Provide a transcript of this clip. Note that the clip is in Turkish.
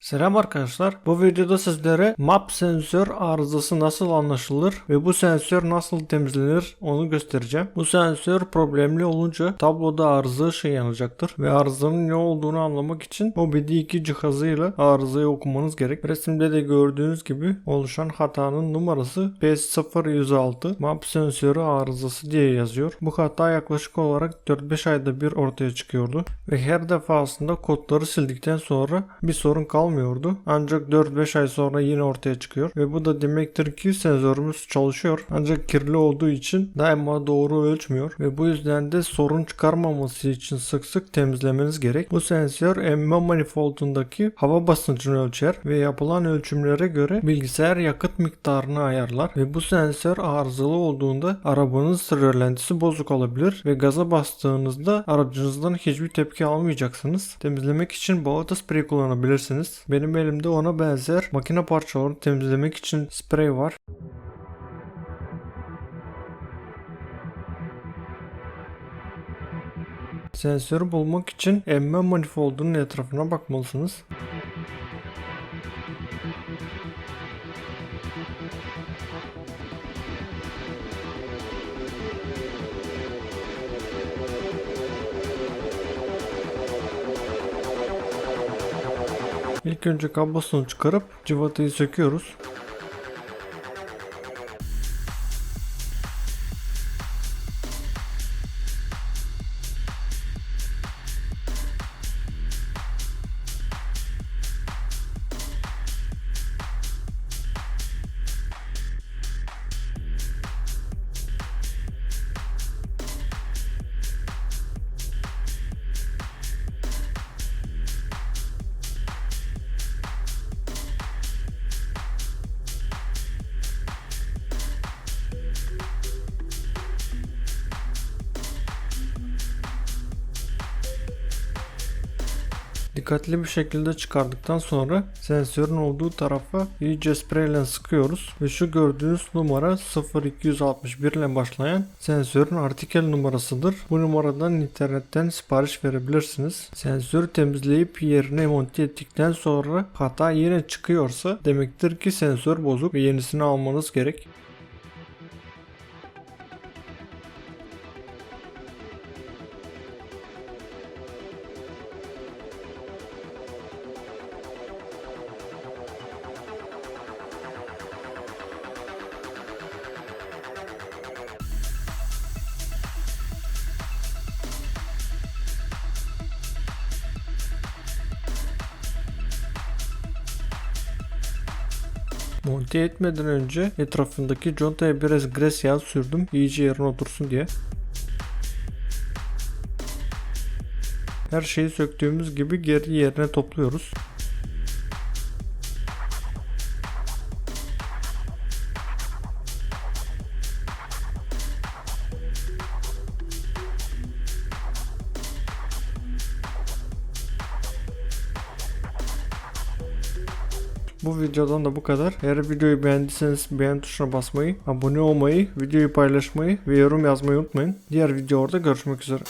Selam arkadaşlar. Bu videoda sizlere map sensör arızası nasıl anlaşılır ve bu sensör nasıl temizlenir onu göstereceğim. Bu sensör problemli olunca tabloda arıza ışığı yanacaktır ve arızanın ne olduğunu anlamak için OBD2 cihazıyla arızayı okumanız gerek. Resimde de gördüğünüz gibi oluşan hatanın numarası P0106 map sensörü arızası diye yazıyor. Bu hata yaklaşık olarak 4-5 ayda bir ortaya çıkıyordu ve her defasında kodları sildikten sonra bir sorun kalmıyordu. Ancak 4-5 ay sonra yine ortaya çıkıyor ve bu da demektir ki sensörümüz çalışıyor ancak kirli olduğu için daima doğru ölçmüyor ve bu yüzden de sorun çıkarmaması için sık sık temizlemeniz gerek. Bu sensör emme manifoldundaki hava basıncını ölçer ve yapılan ölçümlere göre bilgisayar yakıt miktarını ayarlar ve bu sensör arızalı olduğunda arabanız rölantisi bozuk olabilir ve gaza bastığınızda aracınızdan hiçbir tepki almayacaksınız. Temizlemek için balata sprey kullanabilirsiniz. Benim elimde ona benzer makine parçalarını temizlemek için sprey var. Sensörü bulmak için emme manifoldunun etrafına bakmalısınız. İlk önce kablosunu çıkarıp cıvatayı söküyoruz. Dikkatli bir şekilde çıkardıktan sonra sensörün olduğu tarafa iyice spreyle sıkıyoruz ve şu gördüğünüz numara 0261 ile başlayan sensörün artikel numarasıdır. Bu numaradan internetten sipariş verebilirsiniz. Sensörü temizleyip yerine monte ettikten sonra hata yine çıkıyorsa demektir ki sensör bozuk ve yenisini almanız gerek. Monte etmeden önce etrafındaki contaya biraz gres yağı sürdüm iyice yerine otursun diye. Her şeyi söktüğümüz gibi geri yerine topluyoruz. Bu videodan da bu kadar. Eğer videoyu beğendiyseniz beğen tuşuna basmayı, abone olmayı, videoyu paylaşmayı ve yorum yazmayı unutmayın. Diğer videoda görüşmek üzere.